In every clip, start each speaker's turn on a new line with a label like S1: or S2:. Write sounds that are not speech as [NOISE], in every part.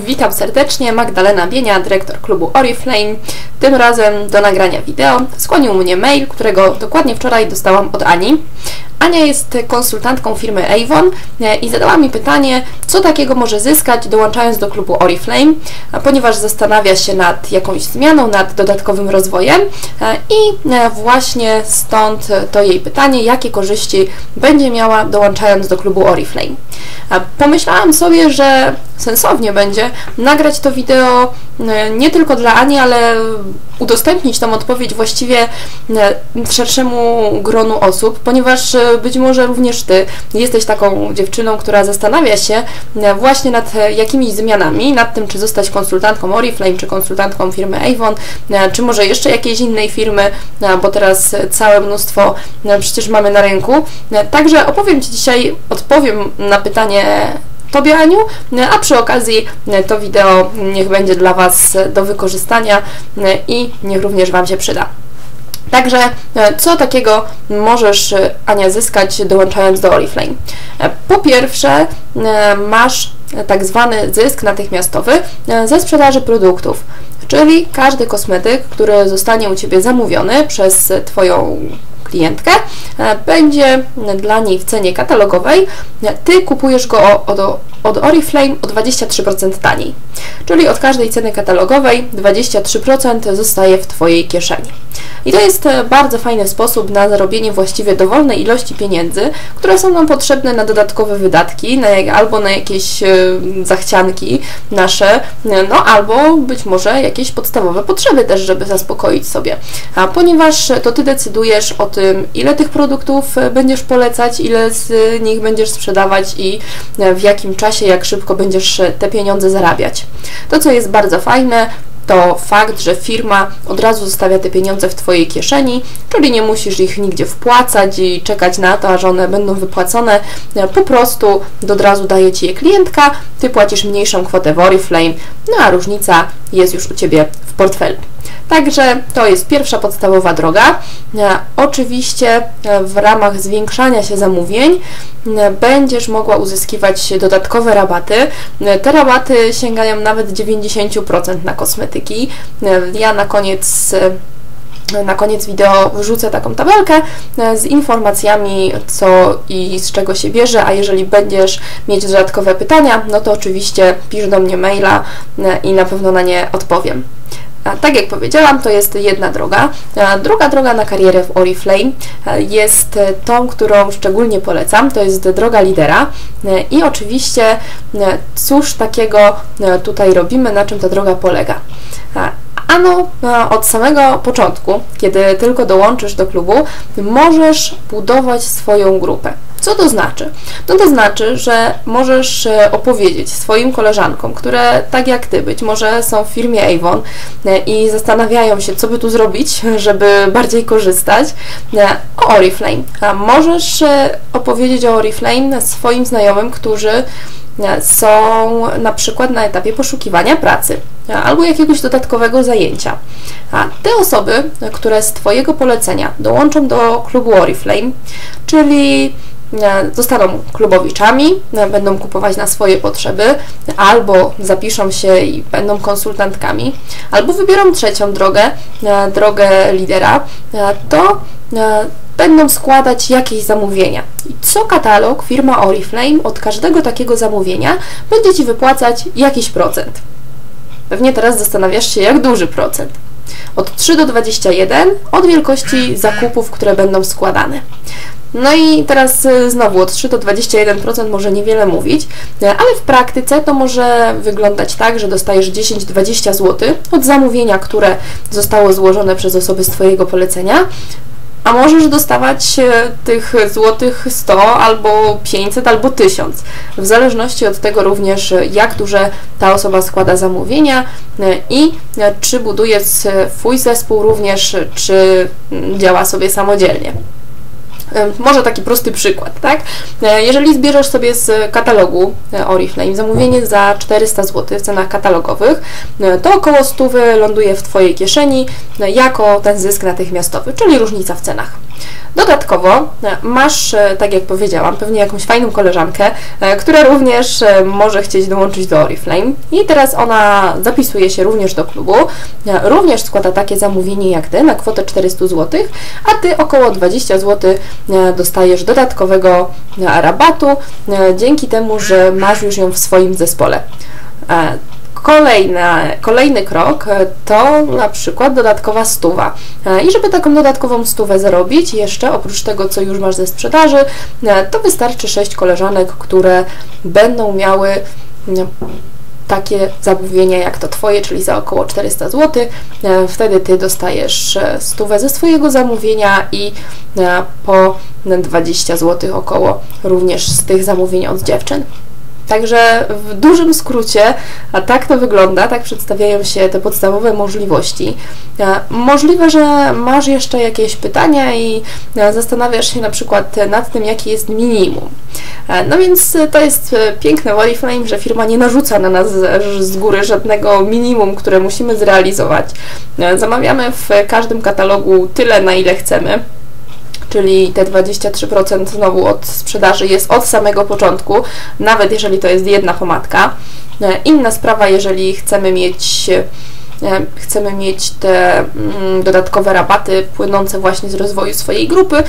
S1: Witam serdecznie, Magdalena Bienia, dyrektor klubu Oriflame. Tym razem do nagrania wideo skłonił mnie mail, którego dokładnie wczoraj dostałam od Ani. Ania jest konsultantką firmy Avon e, i zadała mi pytanie, co takiego może zyskać dołączając do klubu Oriflame, ponieważ zastanawia się nad jakąś zmianą, nad dodatkowym rozwojem e, i e, właśnie stąd to jej pytanie, jakie korzyści będzie miała dołączając do klubu Oriflame. Pomyślałam sobie, że sensownie będzie nagrać to wideo nie tylko dla Ani, ale udostępnić tą odpowiedź właściwie szerszemu gronu osób, ponieważ być może również Ty jesteś taką dziewczyną, która zastanawia się e, właśnie nad e, jakimiś zmianami, nad tym, czy zostać konsultantką Oriflame, czy konsultantką firmy Avon, e, czy może jeszcze jakiejś innej firmy, bo teraz całe mnóstwo przecież mamy na rynku. Także opowiem Ci dzisiaj, odpowiem na pytanie Tobie, Aniu, a przy okazji to wideo niech będzie dla Was do wykorzystania i niech również Wam się przyda. Także co takiego możesz, Ania, zyskać dołączając do Oriflame? Po pierwsze, masz tak zwany zysk natychmiastowy ze sprzedaży produktów, czyli każdy kosmetyk, który zostanie u Ciebie zamówiony przez Twoją klientkę, będzie dla niej w cenie katalogowej. Ty kupujesz go od, od Oriflame o 23% taniej, czyli od każdej ceny katalogowej 23% zostaje w Twojej kieszeni. I to jest e, bardzo fajny sposób na zarobienie właściwie dowolnej ilości pieniędzy, które są nam potrzebne na dodatkowe wydatki, na, albo na jakieś e, zachcianki nasze, e, no albo być może jakieś podstawowe potrzeby też, żeby zaspokoić sobie. A ponieważ to Ty decydujesz o tym, ile tych produktów będziesz polecać, ile z nich będziesz sprzedawać i w jakim czasie, jak szybko będziesz te pieniądze zarabiać. To, co jest bardzo fajne, to fakt, że firma od razu zostawia te pieniądze w Twojej kieszeni, czyli nie musisz ich nigdzie wpłacać i czekać na to, aż one będą wypłacone. Po prostu od razu daje Ci je klientka, Ty płacisz mniejszą kwotę w Oriflame, no a różnica jest już u Ciebie w portfelu. Także to jest pierwsza podstawowa droga. E, oczywiście e, w ramach zwiększania się zamówień e, będziesz mogła uzyskiwać dodatkowe rabaty. Te rabaty sięgają nawet 90% na kosmetyki. Ja na koniec na koniec wideo wrzucę taką tabelkę z informacjami, co i z czego się bierze, a jeżeli będziesz mieć dodatkowe pytania, no to oczywiście pisz do mnie maila i na pewno na nie odpowiem. Tak jak powiedziałam, to jest jedna droga. Druga droga na karierę w Oriflame e, jest tą, którą szczególnie polecam, to jest droga lidera e, i oczywiście e, cóż takiego tutaj robimy, na czym ta droga polega. Ano, od samego początku, kiedy tylko dołączysz do klubu, możesz budować swoją grupę. Co to znaczy? No to znaczy, że możesz e, opowiedzieć swoim koleżankom, które tak jak Ty być może są w firmie Avon e, i zastanawiają się, co by tu zrobić, [LAUGHS] żeby bardziej korzystać, e, o Oriflame. A możesz opowiedzieć o Oriflame swoim znajomym, którzy są na przykład na etapie poszukiwania pracy albo jakiegoś dodatkowego zajęcia. A te osoby, które z Twojego polecenia dołączą do klubu Oriflame, czyli zostaną klubowiczami, będą kupować na swoje potrzeby, albo zapiszą się i będą konsultantkami, albo wybiorą trzecią drogę, drogę lidera, to będą składać jakieś zamówienia. Co katalog firma Oriflame od każdego takiego zamówienia będzie Ci wypłacać jakiś procent. Pewnie teraz zastanawiasz się, jak duży procent. Od 3 do 21 od wielkości zakupów, które będą składane. No i teraz y, znowu od 3 do 21% może niewiele mówić, y, ale w praktyce to może wyglądać tak, że dostajesz 10-20 zł od zamówienia, które zostało złożone przez osoby z Twojego polecenia, a możesz dostawać y, tych złotych 100 albo 500 albo 1000, w zależności od tego również jak duże ta osoba składa zamówienia i czy buduje swój zespół również, czy mm, działa sobie samodzielnie. Może taki prosty przykład, tak? E, jeżeli zbierzesz sobie z katalogu e, Oriflame zamówienie za 400 zł w cenach katalogowych, e, to około 100 ląduje w Twojej kieszeni jako ten zysk natychmiastowy, czyli różnica w cenach. Dodatkowo e, masz, e, tak jak powiedziałam, pewnie jakąś fajną koleżankę, e, która również może chcieć dołączyć do Oriflame i teraz ona zapisuje się również do klubu, również składa takie zamówienie jak Ty na kwotę 400 zł, a Ty około 20 zł dostajesz dodatkowego rabatu dzięki temu, że masz już ją w swoim zespole. Kolejny krok e, to na przykład dodatkowa stuwa. E, I żeby taką dodatkową stówę zarobić, jeszcze oprócz tego, co już masz ze sprzedaży, e, to wystarczy 6 koleżanek, które będą miały takie zamówienia jak to Twoje, czyli za około 400 zł. Wtedy Ty dostajesz stówę ze swojego zamówienia i po 20 zł około również z tych zamówień od dziewczyn. Także w dużym skrócie, a tak to wygląda, tak przedstawiają się te podstawowe możliwości. Możliwe, że masz jeszcze jakieś pytania i zastanawiasz się na przykład nad tym, jaki jest minimum. No więc to jest piękne w Oriflame, że firma nie narzuca na nas z góry żadnego minimum, które musimy zrealizować. Zamawiamy w każdym katalogu tyle, na ile chcemy czyli te 23% znowu od sprzedaży jest od samego początku, nawet jeżeli to jest jedna pomadka. E, inna sprawa, jeżeli chcemy mieć chcemy mieć te mm, dodatkowe rabaty płynące właśnie z rozwoju swojej grupy,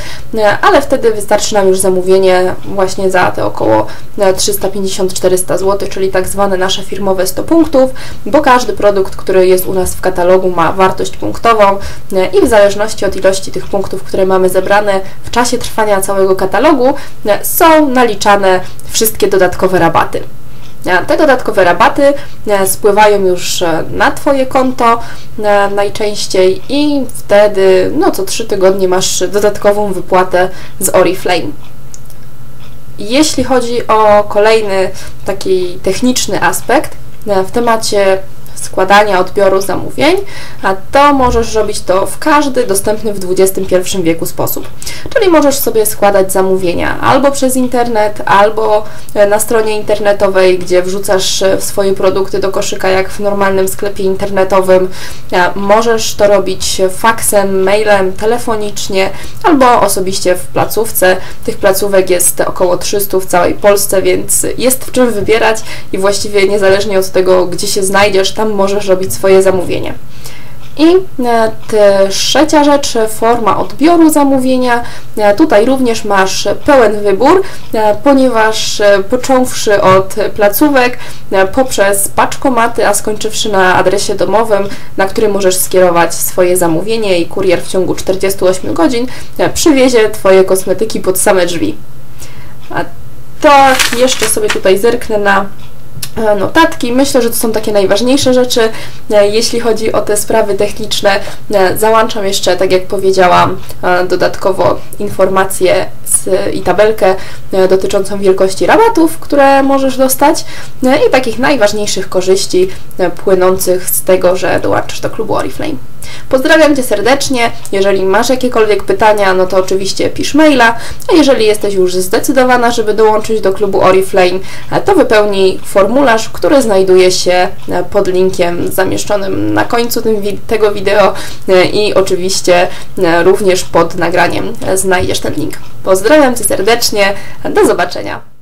S1: ale wtedy wystarczy nam już zamówienie właśnie za te około 350-400 zł, czyli tak zwane nasze firmowe 100 punktów, bo każdy produkt, który jest u nas w katalogu ma wartość punktową i w zależności od ilości tych punktów, które mamy zebrane w czasie trwania całego katalogu, są naliczane wszystkie dodatkowe rabaty. Te dodatkowe rabaty e, spływają już e, na Twoje konto e, najczęściej i wtedy no co 3 tygodnie masz dodatkową wypłatę z Oriflame. Jeśli chodzi o kolejny taki techniczny aspekt w temacie składania, odbioru zamówień, a to możesz robić to w każdy dostępny w XXI wieku sposób. Czyli możesz sobie składać zamówienia albo przez internet, albo e, na stronie internetowej, gdzie wrzucasz e, swoje produkty do koszyka, jak w normalnym sklepie internetowym. Możesz to robić faksem, mailem, telefonicznie, albo osobiście w placówce. Tych placówek jest około 300 w całej Polsce, więc jest w czym wybierać i właściwie niezależnie od tego, gdzie się znajdziesz, tam możesz robić swoje zamówienie. I e, trzecia rzecz, forma odbioru zamówienia. E, tutaj również masz pełen wybór, e, ponieważ począwszy od placówek, poprzez paczkomaty, a skończywszy na adresie domowym, na który możesz skierować swoje zamówienie i kurier w ciągu 48 godzin przywiezie Twoje kosmetyki pod same drzwi. A to jeszcze sobie tutaj zerknę na notatki. Myślę, że to są takie najważniejsze rzeczy. E, jeśli chodzi o te sprawy techniczne, e, załączam jeszcze, tak jak powiedziałam, dodatkowo informacje i tabelkę dotyczącą wielkości rabatów, które możesz dostać i takich najważniejszych korzyści płynących z tego, że dołączysz do klubu Oriflame. Pozdrawiam Cię serdecznie. Jeżeli masz jakiekolwiek pytania, no to oczywiście pisz maila, a jeżeli jesteś już zdecydowana, żeby dołączyć do klubu Oriflame, to wypełnij formularz, który znajduje się pod linkiem zamieszczonym na końcu tego wideo i oczywiście również pod nagraniem znajdziesz ten link. Pozdrawiam Cię serdecznie, do zobaczenia.